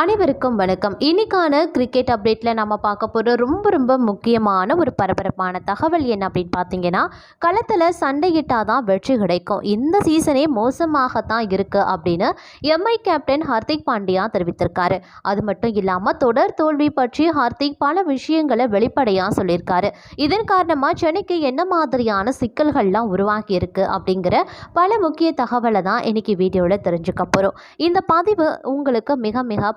அனைவருக்கும் வணக்கம். இன்னைக்கான கிரிக்கெட் அப்டேட்டில் நம்ம பார்க்க போகிற ரொம்ப ரொம்ப முக்கியமான ஒரு பரபரப்பான தகவல் என்ன அப்படின்னு பார்த்தீங்கன்னா களத்தில் சண்டையிட்டால் தான் வெற்றி கிடைக்கும். இந்த சீசனே மோசமாகத்தான் இருக்குது அப்படின்னு எம்ஐ கேப்டன் ஹர்திக் பாண்டியா தெரிவித்திருக்காரு. அது மட்டும் இல்லாமல் தொடர் தோல்வி பற்றி ஹர்திக் பல விஷயங்களை வெளிப்படையாக சொல்லியிருக்காரு. இதன் காரணமாக சென்னைக்கு என்ன மாதிரியான சிக்கல்கள்லாம் உருவாகி இருக்கு அப்படிங்கிற பல முக்கிய தகவலை தான் இன்னைக்கு வீடியோவில் தெரிஞ்சுக்க போகிறோம் இந்த பதிவு உங்களுக்கு மிக மிக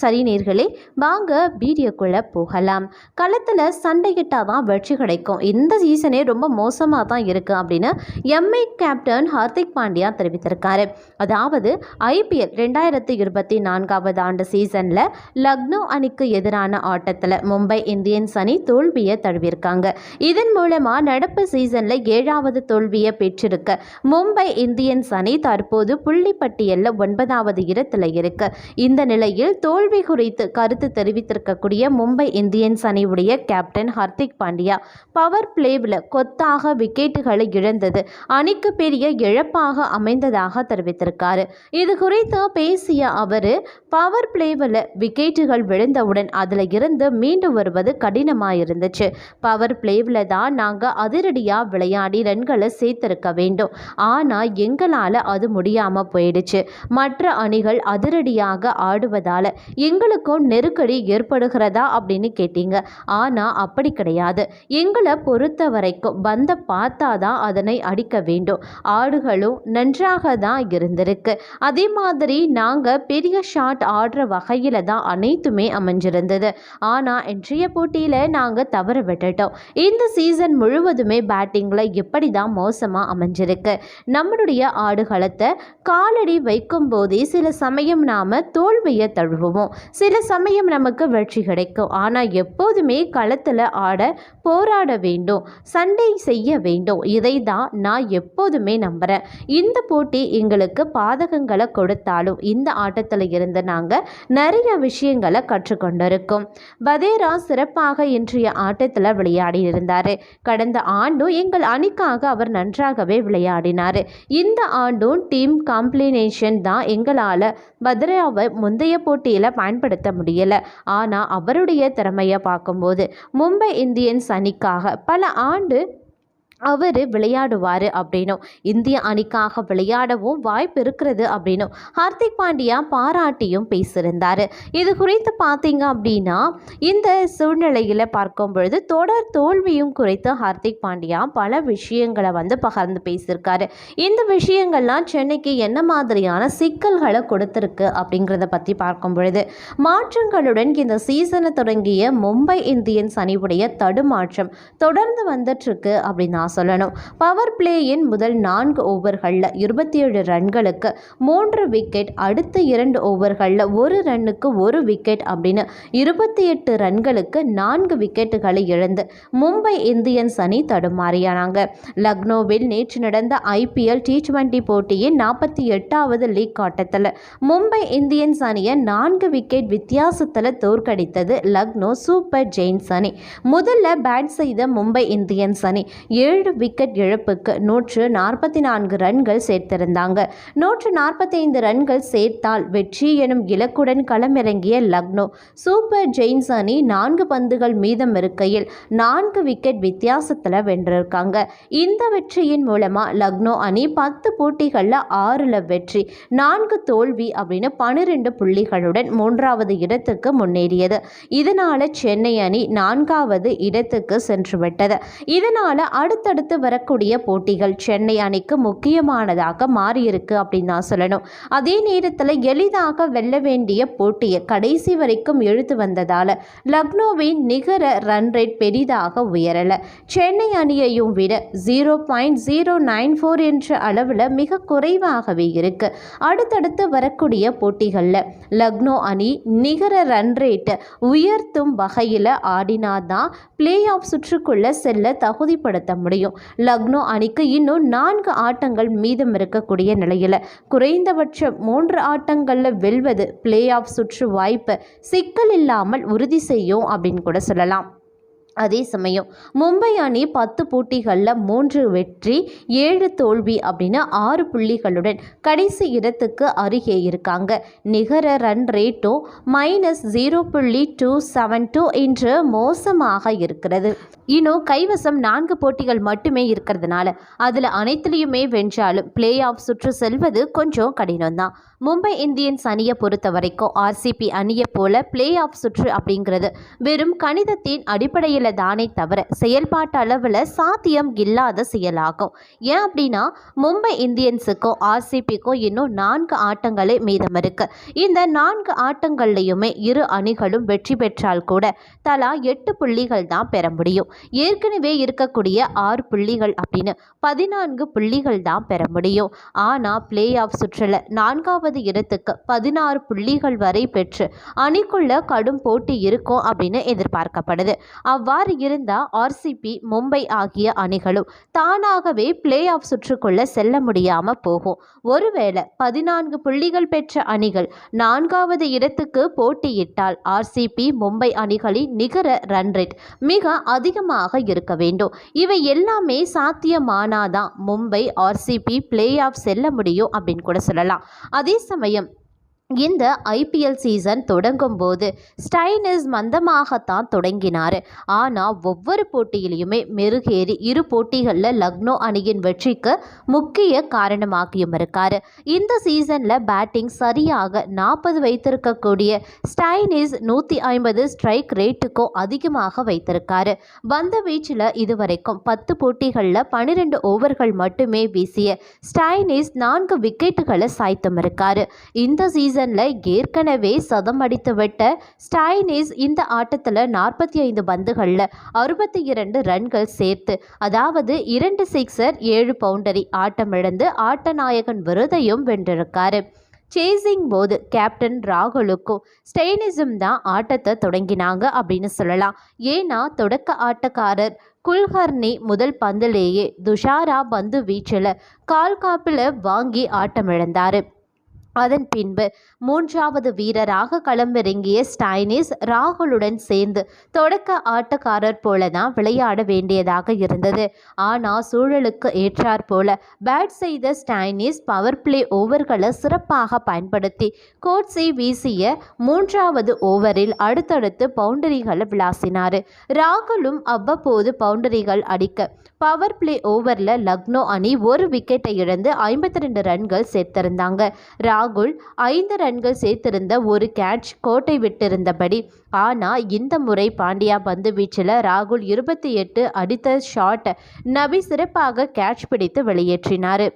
சரி நேர்களே வாங்க வீடியோக்குள்ளே போகலாம். களத்தில் சண்டையிட்டால் தான் வெற்றி கிடைக்கும். இந்த சீசனே ரொம்ப மோசமாக தான் இருக்குது அப்படின்னு எம்ஐ கேப்டன் ஹார்திக் பாண்டியா தெரிவித்திருக்காரு. அதாவது ஐபிஎல் ரெண்டாயிரத்தி இருபத்தி நான்காவது ஆண்டு சீசனில் லக்னோ அணிக்கு எதிரான ஆட்டத்தில் மும்பை இந்தியன்ஸ் அணி தோல்வியை தழுவியிருக்காங்க. இதன் மூலமாக நடப்பு சீசனில் ஏழாவது தோல்வியை பெற்றிருக்க மும்பை இந்தியன்ஸ் அணி தற்போது புள்ளி பட்டியலில் ஒன்பதாவது இடத்துல இருக்கு. இந்த நிலையில் தோல் தோல்வி குறித்து கருத்து தெரிவித்திருக்கக்கூடிய மும்பை இந்தியன்ஸ் அணியுடைய கேப்டன் ஹர்திக் பாண்டியா பவர் பிளேவில் கொத்தாக விக்கெட்டுகளை இழந்தது. அணிக்கு பெரிய இழப்பாக அமைந்ததாக தெரிவித்திருக்காரு. இது குறித்து பேசிய அவர் பவர் பிளேவில் விக்கெட்டுகள் விழுந்தவுடன் அதில் இருந்து மீண்டு வருவது கடினமாக இருந்துச்சு பவர் பிளேவில் தான் நாங்கள் அதிரடியாக விளையாடி ரன்களை சேர்த்திருக்க வேண்டும். ஆனால் எங்களால் அது முடியாமல் போயிடுச்சு. மற்ற அணிகள் அதிரடியாக ஆடுவதால் எங்களுக்கும் நெருக்கடி ஏற்படுகிறதா அப்படின்னு கேட்டீங்க. ஆனால் அப்படி கிடையாது. எங்களை பொறுத்த வரைக்கும் பந்த பார்த்தா தான் அதனை அடிக்க வேண்டும். ஆடுகளும் நன்றாக தான் இருந்திருக்கு. அதே மாதிரி நாங்கள் பெரிய ஷாட் ஆடுற வகையில் தான் அனைத்துமே அமைஞ்சிருந்தது. ஆனால் இன்றைய போட்டியில் நாங்கள் தவற விட்டுட்டோம். இந்த சீசன் முழுவதுமே பேட்டிங்கில் எப்படி தான் மோசமாக அமைஞ்சிருக்கு. நம்மளுடைய ஆடுகளத்தை காலடி வைக்கும் போதே சில சமயம் நாம் தோல்வியை தழுவுவோம். சில சமயம் நமக்கு வெற்றி கிடைக்கும். ஆனால் எப்போதுமே களத்தில் ஆட போராட வேண்டும். சண்டை செய்ய வேண்டும். இதை தான் நான் எப்போதுமே நம்புகிறேன் இந்த போட்டி எங்களுக்கு பாதகங்களை கொடுத்தாலும் இந்த ஆட்டத்தில் இருந்து நாங்கள் நிறைய விஷயங்களை கற்றுக்கொண்டிருக்கோம். பதேரா சிறப்பாக இன்றைய ஆட்டத்தில் விளையாடி இருந்தார். கடந்த ஆண்டும் எங்கள் அணிக்காக அவர் நன்றாகவே விளையாடினார். இந்த ஆண்டும் டீம் காம்ப்ளினேஷன் தான் எங்களால் பத்ராவை முந்தைய போட்டியில் பயன்படுத்த முடியலை. ஆனால் அவருடைய திறமையை பார்க்கும்போது மும்பை இந்தியன்ஸ் அணிக்காக பல ஆண்டு அவர் விளையாடுவார் அப்படின்னும். இந்திய அணிக்காக விளையாடவும் வாய்ப்பு இருக்கிறது அப்படின்னும். ஹார்திக் பாண்டியா பாராட்டியும் பேசியிருந்தார். இது குறித்து பார்த்தீங்க அப்படின்னா இந்த சூழ்நிலையில் பார்க்கும் பொழுது தொடர் தோல்வியும் குறித்து ஹார்திக் பாண்டியா பல விஷயங்களை வந்து பகிர்ந்து பேசியிருக்காரு. இந்த விஷயங்கள்லாம் சென்னைக்கு என்ன மாதிரியான சிக்கல்களை கொடுத்துருக்கு அப்படிங்கிறத பற்றி பார்க்கும் பொழுது மாற்றங்களுடன் இந்த சீசனை தொடங்கிய மும்பை இந்தியன்ஸ் அணிவுடைய தடுமாற்றம் தொடர்ந்து வந்துட்டுருக்கு அப்படின்னா தான் சொல்லணும். பவர் பிளேயின் முதல் நான்கு ஓவர்களில் இருபத்தி ஏழு ரன்களுக்கு மூன்று விக்கெட் அடுத்த இரண்டு ஓவர்களில் ஒரு ரன்னுக்கு ஒரு விக்கெட் அப்படின்னு இருபத்தி எட்டு ரன்களுக்கு நான்கு விக்கெட்டுகளை இழந்து மும்பை இந்தியன்ஸ் அணி தடுமாறியானாங்க. லக்னோவில் நேற்று நடந்த ஐபிஎல் டி டுவெண்டி போட்டியின் நாற்பத்தி எட்டாவது லீக் ஆட்டத்தில் மும்பை இந்தியன்ஸ் அணியை நான்கு விக்கெட் வித்தியாசத்தில் தோற்கடித்தது லக்னோ சூப்பர் ஜெயின்ஸ் அணி. முதல்ல பேட் செய்த மும்பை இந்தியன்ஸ் அணி ஏழு விக்கெட் இழப்புக்கு நூற்று நாற்பத்தி நான்கு ரன்கள் சேர்த்திருந்தாங்க. நூற்று நாற்பத்தைந்து ரன்கள் சேர்த்தால் வெற்றி எனும் இலக்குடன் களமிறங்கிய லக்னோ சூப்பர் ஜெயின்ஸ் அணி நான்கு பந்துகள் மீதம் இருக்கையில் நான்கு விக்கெட் வித்தியாசத்தில் வென்றிருக்காங்க. இந்த வெற்றியின் மூலமாக லக்னோ அணி பத்து போட்டிகளில் ஆறில் வெற்றி நான்கு தோல்வி அப்படின்னு பனிரெண்டு புள்ளிகளுடன் மூன்றாவது இடத்துக்கு முன்னேறியது. இதனால சென்னை அணி நான்காவது இடத்துக்கு சென்றுவிட்டது. இதனால் அடுத்த அடுத்தடுத்து வரக்கூடிய போட்டிகள் சென்னை அணிக்கு முக்கியமானதாக மாறியிருக்கு அப்படின்னு தான் சொல்லணும். அதே நேரத்தில் எளிதாக வெல்ல வேண்டிய போட்டியை கடைசி வரைக்கும் இழுத்து வந்ததால் லக்னோவின் நிகர ரன் ரேட் பெரிதாக உயரலை. சென்னை அணியையும் விட zero point zero nine four என்ற அளவில் மிக குறைவாகவே இருக்கு. அடுத்தடுத்து வரக்கூடிய போட்டிகளில் லக்னோ அணி நிகர ரன் ரேட்டை உயர்த்தும் வகையில் ஆடினாதான் பிளே ஆஃப் சுற்றுக்குள்ளே செல்ல தகுதிப்படுத்த முடியும். முடியும். லக்னோ அணிக்கு இன்னும் நான்கு ஆட்டங்கள் மீதம் இருக்கக்கூடிய நிலையில். குறைந்தபட்சம் மூன்று ஆட்டங்களில் வெல்வது பிளே ஆஃப் சுற்று வாய்ப்பு சிக்கல் இல்லாமல் உறுதி செய்யும் அப்படின்னு கூட சொல்லலாம். அதே சமயம் மும்பை அணி பத்து போட்டிகளில் மூன்று வெற்றி ஏழு தோல்வி அப்படின்னு ஆறு புள்ளிகளுடன் கடைசி இடத்துக்கு அருகே இருக்காங்க. நிகர ரன் ரேட்டும் மைனஸ் ஜீரோ புள்ளி டூ செவன் டூ என்று மோசமாக இருக்கிறது. இன்னும் கைவசம் நான்கு போட்டிகள் மட்டுமே இருக்கிறதுனால அதில் அனைத்துலேயுமே வென்றாலும் பிளே ஆஃப் சுற்று செல்வது கொஞ்சம் கடினம்தான். மும்பை இந்தியன்ஸ் அணியை பொறுத்த வரைக்கும் ஆர்சிபி அணியை போல பிளே ஆஃப் சுற்று அப்படிங்கிறது வெறும் கணிதத்தின் அடிப்படையில் தானே தவிர செயல்பாட்டு அளவில் சாத்தியம் இல்லாத செயலாகும். ஏன் அப்படின்னா மும்பை இந்தியன்ஸுக்கும் ஆர்சிபிக்கும் இன்னும் நான்கு ஆட்டங்களே மீதம் இருக்கு. இந்த நான்கு ஆட்டங்கள்லையுமே இரு அணிகளும் வெற்றி பெற்றால் கூட தலா எட்டு புள்ளிகள் தான் பெற முடியும். ஏற்கனவே இருக்கக்கூடிய ஆறு புள்ளிகள் அப்படின்னு பதினான்கு புள்ளிகள் தான் பெற முடியும். ஆனால் பிளே ஆஃப் சுற்றில் நான்காவது இடத்துக்கு பதினாறு புள்ளிகள் வரை பெற்று அணிக்குள்ள கடும் போட்டி இருக்கும் அப்படின்னு எதிர்பார்க்கப்படுது. அவ்வாறு இருந்தால் ஆர்சிபி மும்பை ஆகிய அணிகளும் தானாகவே பிளே ஆஃப் சுற்றுக்குள்ள செல்ல முடியாமல் போகும். ஒருவேளை பதினான்கு புள்ளிகள் பெற்ற அணிகள் நான்காவது இடத்துக்கு போட்டியிட்டால் ஆர்சிபி மும்பை அணிகளின் நிகர ரன் ரேட் மிக அதிகமாக இருக்க வேண்டும். இவை எல்லாமே சாத்தியமானாதான் மும்பை ஆர்சிபி பிளே ஆஃப் செல்ல முடியும் அப்படின்னு கூட சொல்லலாம். அதே சமயம் இந்த ஐபிஎல் சீசன் தொடங்கும் போது ஸ்டைனிஸ் மந்தமாகத்தான் தொடங்கினார். ஆனால் ஒவ்வொரு போட்டியிலையுமே மெருகேறி இரு போட்டிகளில் லக்னோ அணியின் வெற்றிக்கு முக்கிய காரணமாகியும் இருக்கார். இந்த சீசனில் பேட்டிங் சரியாக நாற்பது வைத்திருக்கக்கூடிய ஸ்டைனிஸ் நூற்றி ஐம்பது ஸ்ட்ரைக் ரேட்டுக்கும் அதிகமாக வைத்திருக்காரு. வந்த வீச்சில் இதுவரைக்கும் பத்து போட்டிகளில் பன்னிரெண்டு ஓவர்கள் மட்டுமே வீசிய ஸ்டைனிஸ் நான்கு விக்கெட்டுகளை சாய்த்தும் இருக்கார். இந்த சீசன் சீசனில் ஏற்கனவே சதம் அடித்துவிட்ட ஸ்டைனிஸ் இந்த ஆட்டத்தில் நாற்பத்தி ஐந்து பந்துகளில் அறுபத்தி இரண்டு ரன்கள் சேர்த்து அதாவது இரண்டு சிக்ஸர் ஏழு பவுண்டரி ஆட்டமிழந்து ஆட்டநாயகன் விருதையும் வென்றிருக்காரு. சேசிங் போது கேப்டன் ராகுலுக்கும் ஸ்டெயினிஸும் தான் ஆட்டத்தை தொடங்கினாங்க அப்படின்னு சொல்லலாம். ஏன்னா தொடக்க ஆட்டக்காரர் குல்ஹர்னி முதல் பந்திலேயே துஷாரா பந்து வீச்சில் கால் காப்பில் வாங்கி ஆட்டமிழந்தார் அதன் பின்பு மூன்றாவது வீரராக களமிறங்கிய ஸ்டைனிஸ் ராகுலுடன் சேர்ந்து தொடக்க ஆட்டக்காரர் போல தான் விளையாட வேண்டியதாக இருந்தது. ஆனால் சூழலுக்கு ஏற்றார் போல பேட் செய்த ஸ்டைனிஸ் பவர் பிளே ஓவர்களை சிறப்பாக பயன்படுத்தி கோட்ஸை வீசிய மூன்றாவது ஓவரில் அடுத்தடுத்து பவுண்டரிகளை விளாசினார். ராகுலும் அவ்வப்போது பவுண்டரிகள் அடிக்க பவர் பிளே ஓவரில் லக்னோ அணி ஒரு விக்கெட்டை இழந்து ஐம்பத்தி ரெண்டு ரன்கள் சேர்த்திருந்தாங்க. ராகுல் ராகுல் ஐந்து ரன்கள் சேர்த்திருந்த ஒரு கேட்ச் கோட்டை விட்டிருந்தபடி. ஆனால் இந்த முறை பாண்டியா பந்து வீச்சில் ராகுல் இருபத்தி எட்டு அடித்த ஷாட் நபி சிறப்பாக கேட்ச் பிடித்து வெளியேற்றினார்.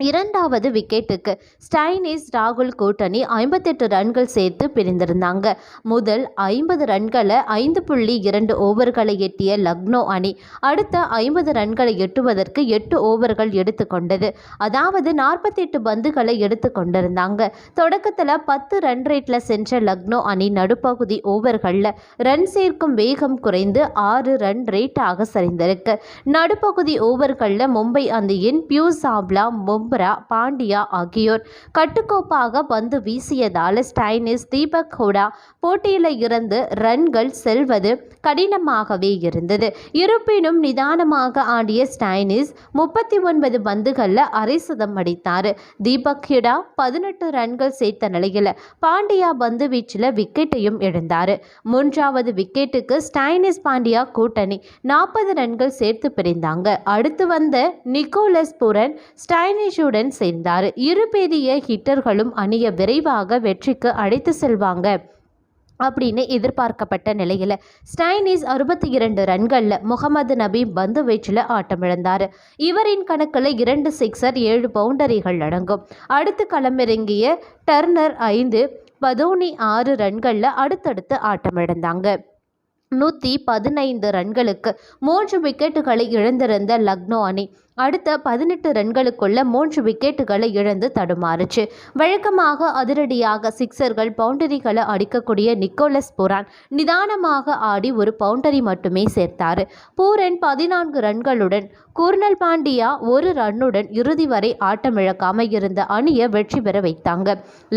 இரண்டாவது விக்கெட்டுக்கு ஸ்டைனிஸ் ராகுல் கூட்டணி ஐம்பத்தெட்டு ரன்கள் சேர்த்து பிரிந்திருந்தாங்க. முதல் ஐம்பது ரன்களை ஐந்து புள்ளி இரண்டு ஓவர்களை எட்டிய லக்னோ அணி அடுத்த ஐம்பது ரன்களை எட்டுவதற்கு எட்டு ஓவர்கள் எடுத்துக்கொண்டது அதாவது நாற்பத்தெட்டு பந்துகளை எடுத்து கொண்டிருந்தாங்க. தொடக்கத்தில் பத்து ரன் ரேட்டில் சென்ற லக்னோ அணி நடுப்பகுதி ஓவர்களில் ரன் சேர்க்கும் வேகம் குறைந்து ஆறு ரன் ரேட்டாக சரிந்திருக்கு. நடுப்பகுதி ஓவர்களில் மும்பை அணியின் பியூஸ் சாவ்லா பும்ரா பாண்டியா ஆகியோர். கட்டுக்கோப்பாக பந்து வீசியதால் ஸ்டைனிஸ் தீபக் ஹூடா போட்டியில் இருந்து ரன்கள் செல்வது கடினமாகவே இருந்தது. இருப்பினும் நிதானமாக ஆடிய ஸ்டைனிஸ் முப்பத்தி ஒன்பது பந்துகளில் அரை சதம் அடித்தார். தீபக் ஹுடா பதினெட்டு ரன்கள் சேர்த்த நிலையில் பாண்டியா பந்து வீச்சில் விக்கெட்டையும் இழந்தார். மூன்றாவது விக்கெட்டுக்கு ஸ்டைனிஸ் பாண்டியா கூட்டணி நாற்பது ரன்கள் சேர்த்து பிரிந்தாங்க. அடுத்து வந்த நிக்கோலஸ் புரன் ஸ்டைனிஷுடன் சேர்ந்தார். இருபேதிய ஹிட்டர்களும் அணிய விரைவாக வெற்றிக்கு அழைத்து செல்வாங்க அப்படின்னு எதிர்பார்க்கப்பட்ட நிலையில் ஸ்டைனிஸ் அறுபத்தி இரண்டு ரன்களில் முகமது நபி பந்து வீச்சில் ஆட்டமிழந்தார் இவரின் கணக்கில் இரண்டு சிக்ஸர் ஏழு பவுண்டரிகள் அடங்கும். அடுத்து களமிறங்கிய டர்னர் ஐந்து பதோனி ஆறு ரன்களில் அடுத்தடுத்து ஆட்டமிழந்தாங்க நூற்றி பதினைந்து ரன்களுக்கு மூன்று விக்கெட்டுகளை இழந்திருந்த லக்னோ அணி அடுத்த பதினெட்டு ரன்களுக்குள்ள மூன்று விக்கெட்டுகளை இழந்து தடுமாறுச்சு. வழக்கமாக அதிரடியாக சிக்சர்கள் பவுண்டரிகளை அடிக்கக்கூடிய நிக்கோலஸ் புரான் நிதானமாக ஆடி ஒரு பவுண்டரி மட்டுமே சேர்த்தார். பூரன் பதினான்கு ரன்களுடன் கூர்னல் பாண்டியா ஒரு ரன்னுடன் இறுதி வரை ஆட்டமிழக்காம இருந்த அணியை வெற்றி பெற வைத்தாங்க.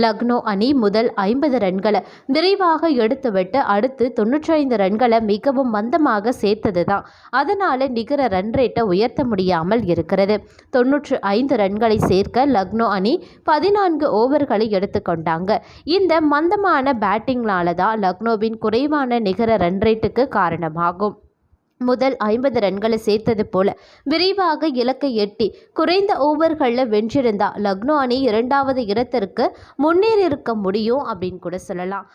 லக்னோ அணி முதல் ஐம்பது ரன்களை விரைவாக எடுத்துவிட்டு அடுத்து தொண்ணூற்றி ஐந்து ரன்களை மிகவும் மந்தமாக சேர்த்தது தான் அதனால நிகர ரன் ரேட்டை உயர்த்த முடியாமல் இருக்கிறது. தொன்னூற்று ஐந்து ரன்களை சேர்க்க லக்னோ அணி பதினான்கு ஓவர்களை எடுத்துக்கொண்டாங்க இந்த மந்தமான பேட்டிங்னால தான் லக்னோவின் குறைவான நிகர ரன் ரேட்டுக்கு காரணமாகும். முதல் ஐம்பது ரன்களை சேர்த்தது போல விரைவாக இலக்கை எட்டி குறைந்த ஓவர்களில் வென்றிருந்தா லக்னோ அணி இரண்டாவது இடத்திற்கு முன்னேறி இருக்க முடியும் அப்படின்னு கூட சொல்லலாம்.